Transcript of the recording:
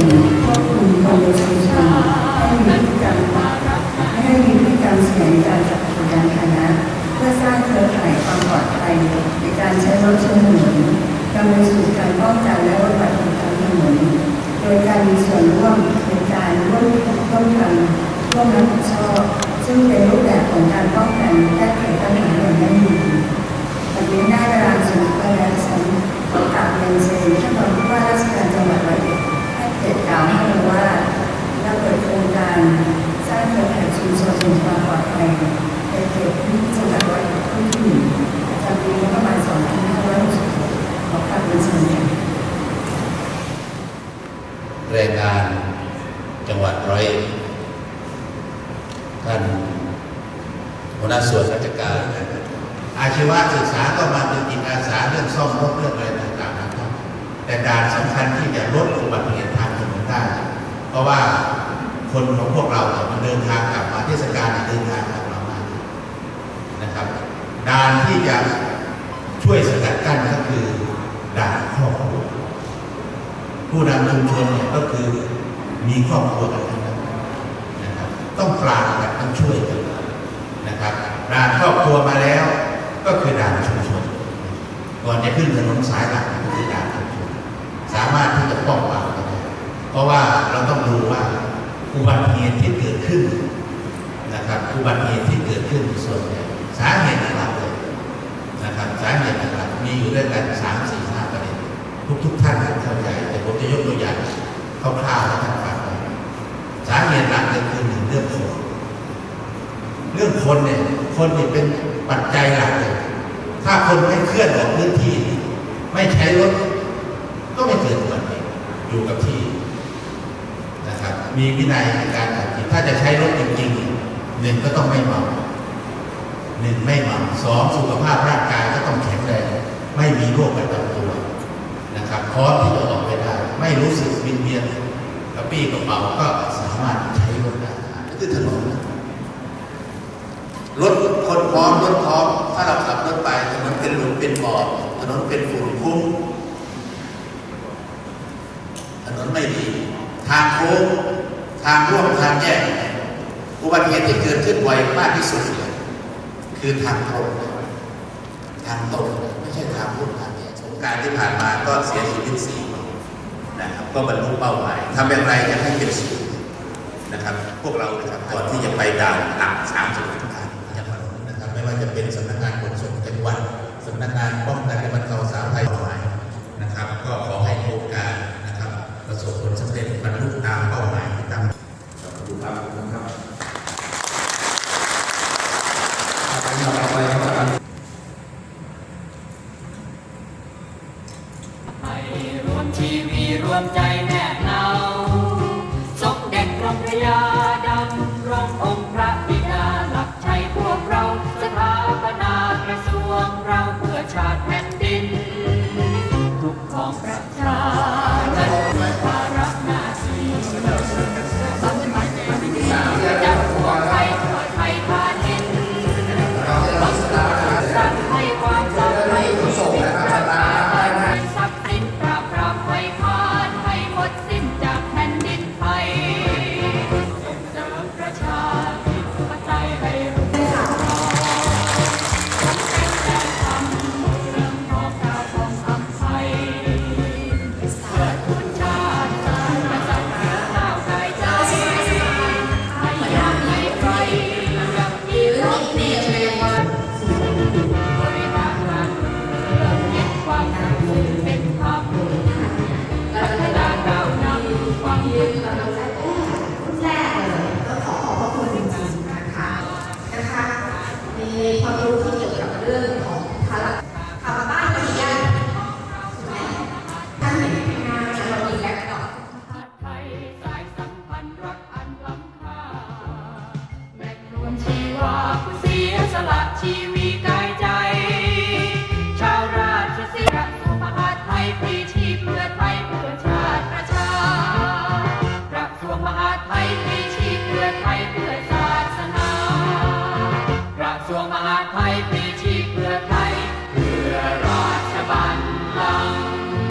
ชุมชนควบคุมคนในชุมชนให้มีพฤติกรรมให้มีพฤติกรรมเสี่ยงการจัดกิจการพาหนะเพื่อสร้างเครือข่ายความปลอดภัยในการใช้รถใช้ถนนดำเนินสู่การป้องกันและลดอุบัติเหตุทางถนนโดยการมีส่วนร่วมในการร่วมร่วมกันร่วมรับผิดชอบ ซึ่งเป็นรูปแบบของการป้องกันแก้ไขปัญหาอย่างยั่งยืน วันนี้ได้เวลาสมควรแล้วฉันขอกราบเรียนเชิญท่านรองผู้ว่าราชการจังหวัดร้อยเอ็ดให้เกียรติกล่าวให้รู้ว่าเราเปิดโครงการสร้างเครือข่ายชุมชนแห่งความปลอดภัยในเขตพื้นที่จังหวัดร้อยเอ็ดที่หนึ่งประจำปีงบประมาณ2566ขอกราบเรียนเชิญค่ะ แรงงานจังหวัดร้อยท่านหัวหน้าส่วนราชการ อาชีวศึกษาก็มาเป็นจิตอาสาเรื่องซ่อมรถเรื่องอะไรต่างๆนะครับแต่ด่านสำคัญที่จะลดอุบัติเหตุทางถนนได้ เพราะว่าคนของพวกเราเนี่ยมันเดินทางกลับมาเทศกาลเดินทางกลับมามานะครับด่านที่จะช่วยสกัดกั้นก็คือด่านครอบครัว ผู้นำชุมชนเนี่ยก็คือมีครอบครัวกันทั้งนั้นนะครับ ต้องปราบกันต้องช่วยกันนะครับด่านครอบครัวมาแล้วก็คือด่านชุมชน ก่อนจะขึ้นถนนสายหลักก็คือด่านชุมชนสามารถที่จะป้องกันได้เพราะว่าเราต้องดูว่าอุบัติเหตุที่เกิดขึ้นนะครับอุบัติเหตุที่เกิดขึ้นส่วนใหญ่สาเหตุหลักเลยนะครับสาเหตุหลักมีอยู่ด้วยกันสามสี่ห้า ทุกทุกท่านเข้าใจ แต่ผมจะยกตัวอย่างคร่าวๆให้ท่านฟังก่อนสาเหตุหลักเลยคือหนึ่งเรื่องคนเรื่องคนเนี่ยคนเนี่ยเป็นปัจจัยหลักเลยถ้าคนไม่เคลื่อนออกพื้นที่ ไม่ใช้รถ ก็ไม่เกิดอุบัติเหตุอยู่กับที่นะครับ มีวินัยในการขับขี่ถ้าจะใช้รถจริงๆหนึ่งก็ต้องไม่เมาหนึ่งไม่เมาสองสุขภาพร่างกายก็ต้องแข็งแรงไม่มีโรคประจำตัว นะครับพร้อมที่จะออกไปได้ ไม่รู้สึกวินเวียนกระปี้กระเป๋าก็สามารถใช้รถได้นี่คือถนนรถคนพร้อมรถพร้อม ถ้าเราขับรถไปถนนเป็นหลุมเป็นบ่อถนนเป็นฝุ่นคุ้งถนนไม่ดี ทางโค้งทางร่วมทางแยกอุบัติเหตุที่เกิดขึ้นบ่อยมากที่สุดเลยคือทางตรงทางตรงไม่ใช่ทางพุ่งทาง การที่ผ่านมาก็เสียชีวิตสี่คนนะครับก็บรรลุเป้าหมายทำอย่างไรจะให้เป็นศูนย์นะครับ พวกเรานะครับก่อนที่จะไปดาวหลักสามสิบล้านจังหวัดนะครับ ไม่ว่าจะเป็นสำนักงานขนส่งจังหวัดสำนักงานป้องกันและบรรเทาสาธารณภัยป้าหมายนะครับ ก็ขอให้โครงการนะครับ ประสบผลสำเร็จบรรลุตามเป้าหมายที่ตั้ง ขอบคุณครับขอบคุณครับ ให้ คนทีวีรวมใจาติไทยมีชีพเพื่อไทยเพื่อชา